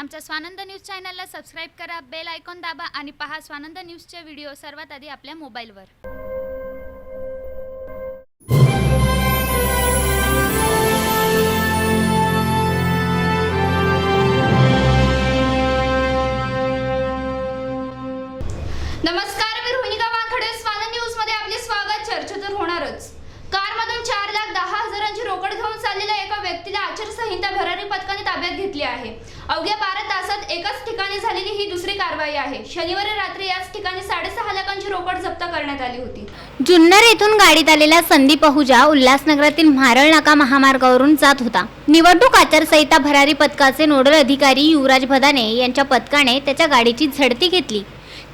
आमच्या स्वानंद न्यूज चॅनलला सबस्क्राईब करा बेल आयकॉन दाबा आणि पहा स्वानंद न्यूजचे व्हिडिओ सर्वात आधी आपल्या मोबाईलवर. नमस्कार मी रोहिणी वानखडे स्वानंद न्यूजमध्ये आपले स्वागत. चर्चा तर होणारच कारमधून चार लाख दहा हजारांची रोकड घेऊन चाललेल्या एका व्यक्तीला आचारसंहिता भरारी पथकाने ताब्यात घेतली आहे. अवघ्या बारा तासात एकाच ठिकाणी झालेली ही दुसरी कारवाई आहे. शनिवारी रात्री याच ठिकाणी साडेसहा लाखांची रोकड जप्त करण्यात आली होती. जुन्नर येथून गाडीत आलेला संदीप अहुजा उल्हासनगरातील म्हारळ नाका महामार्गावरून जात होता. निवडणूक आचारसंहिता भरारी पथकाचे नोडल अधिकारी युवराज भदाने यांच्या पथकाने त्याच्या गाडीची झडती घेतली.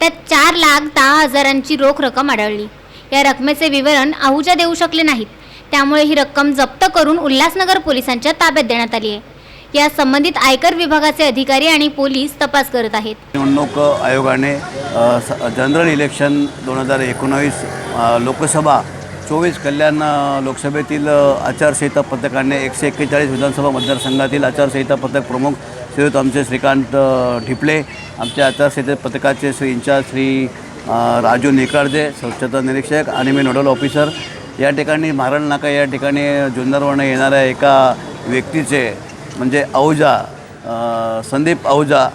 त्यात चार लाख दहा हजारांची रोख रक्कम आढळली. या रकमेचे विवरण आहुजा देऊ शकले नाहीत. त्यामुळे ही रक्कम जप्त करून उल्हासनगर पोलिसांच्या ताब्यात देण्यात आली आहे. या संबंधित आयकर विभागाचे अधिकारी आणि पोलीस तपास करत आहेत. निवडणूक आयोगाने स- जनरल इलेक्शन दोन हजार एकोणावीस लोकसभा चोवीस कल्याण लोकसभेतील आचारसंहिता पथकाने एकशे एक्केचाळीस विधानसभा मतदारसंघातील आचारसंहिता पथक प्रमुख श्रीयुत आमचे श्रीकांत ढिपले आमच्या आचारसंहिता पथकाचे श्री इंचार्ज श्री राजू निकाळजे स्वच्छता निरीक्षक आणि मी नोडल ऑफिसर या ठिकाणी मारण नाका या ठिकाणी जुन्नरवरनं येणाऱ्या एका व्यक्तीचे म्हणजे औजा संदीप आहुजा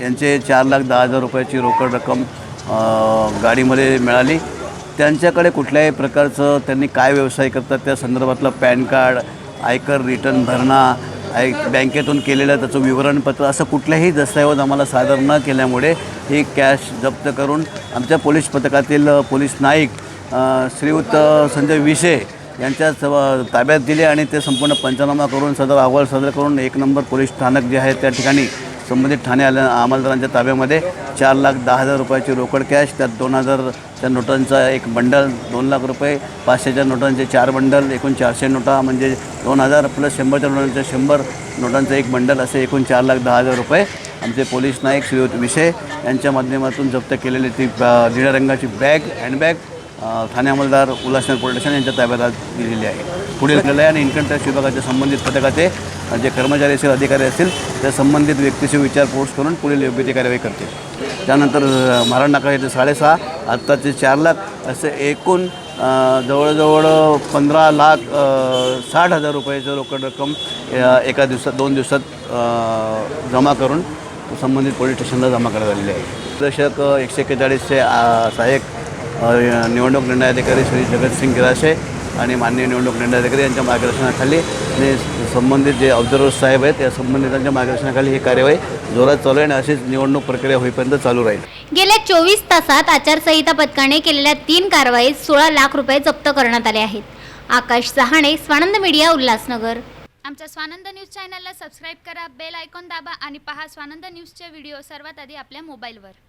यांचे चार लाख दहा हजार रुपयाची रोकड रक्कम गाडीमध्ये मिळाली. त्यांच्याकडे कुठल्याही प्रकारचं त्यांनी काय व्यवसाय करतात त्या संदर्भातलं पॅन कार्ड आयकर रिटर्न भरणा आय बँकेतून केलेलं त्याचं विवरणपत्र असं कुठल्याही दस्तऐवज आम्हाला सादर न केल्यामुळे ही कॅश जप्त करून आमच्या पोलीस पथकातील पोलीस नाईक श्रीयुत संजय विशे यांच्या ताब्यात दिले आणि ते संपूर्ण पंचनामा करून सदर अहवाल सादर करून एक नंबर पोलीस स्थानक जे आहे त्या ठिकाणी संबंधित ठाणे आल्या अंमलदारांच्या ताब्यामध्ये चार लाख दहा हजार रुपयाची रोकड कॅश त्यात दोन हजारच्या नोटांचा एक बंडल दोन लाख रुपये पाचशेच्या नोटांचे चार बंडल एकूण चारशे नोटा म्हणजे दोन हजार प्लस शंभरच्या नोटांचे शंभर नोटांचं एक बंडल असे एकूण चार लाख दहा हजार रुपये आमचे पोलीस नाईक श्रीयुत विषय यांच्या माध्यमातून जप्त केलेली ती निळ्या रंगाची बॅग हँडबॅग ठाणे अंमलदार उल्हासनगर पोलीस स्टेशन यांच्या ताब्यात आज दिलेली आहे. पुढील आहे आणि इन्कम टॅक्स विभागाच्या संबंधित पथकाचे जे कर्मचारी असतील अधिकारी असतील त्या संबंधित व्यक्तीशी विचारपूस करून पुढील योग्य ती कार्यवाही करतील. त्यानंतर महाराण नाका येथे साडेसहा आत्ताचे चार लाख असे एकूण जवळजवळ पंधरा लाख साठ हजार रुपयाचं रोकड रक्कम एका दिवसात दोन दिवसात जमा करून संबंधित पोलीस स्टेशनला जमा करण्यात आलेली आहे. दशक एकशे एक्केचाळीसचे सहाय्यक निवडणूक निर्णय अधिकारी श्री जगतसिंग गिराशे आणि माननीय निवडणूक निर्णय अधिकारी यांच्या मार्गदर्शनाखाली आणि संबंधित जे ऑब्झर्वर्स साहेब आहेत या संबंधितांच्या मार्गदर्शनाखाली ही कार्यवाही जोरात चालू आहे आणि अशीच निवडणूक प्रक्रिया होईपर्यंत चालू राहील. गेल्या चोवीस तासात आचारसंहिता पथकाने केलेल्या तीन कारवाईत सोळा लाख रुपये जप्त करण्यात आले आहेत. आकाश सहाणे स्वानंद मीडिया उल्हासनगर. आमच्या स्वानंद न्यूज चॅनलला सबस्क्राईब करा बेल आयकॉन दाबा आणि पहा स्वानंद न्यूजचे व्हिडिओ सर्वात आधी आपल्या मोबाईलवर.